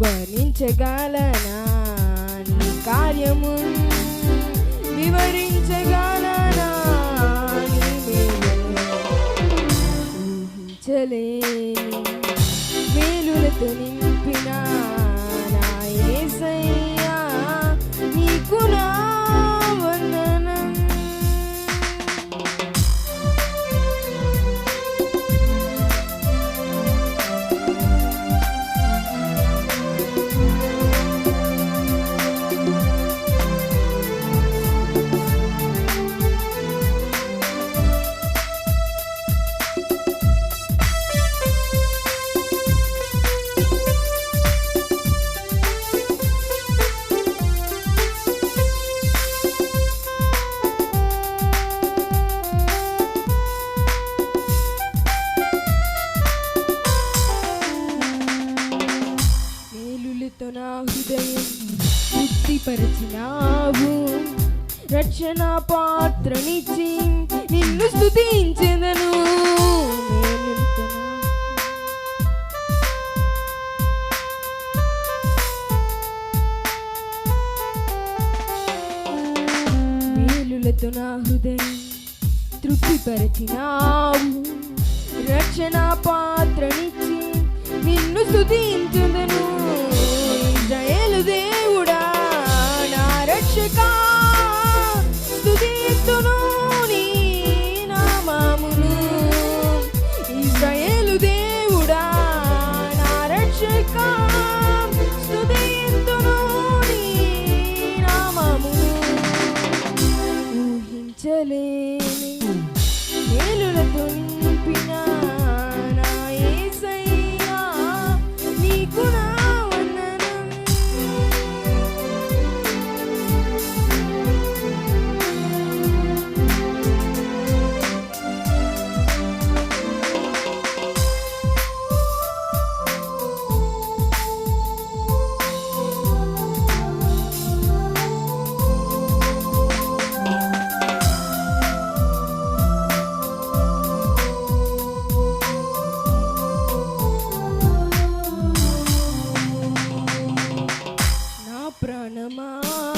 వర్ణించగలనా నీ కార్యము వివరించగలనా ఊహించలే మేలులతో నింపిన నాయసయ్యా నీకు నా హృదయం తృప్తిపరచినావు రక్షణ పాత్రనిచ్చి నిన్ను స్థుతించెదను. మేలులతో నా హృదయం తృప్తిపరచినావు. రక్షణ పాత్రనిచ్చి నిన్ను స్థుతించెదను. 雪糕 Mom.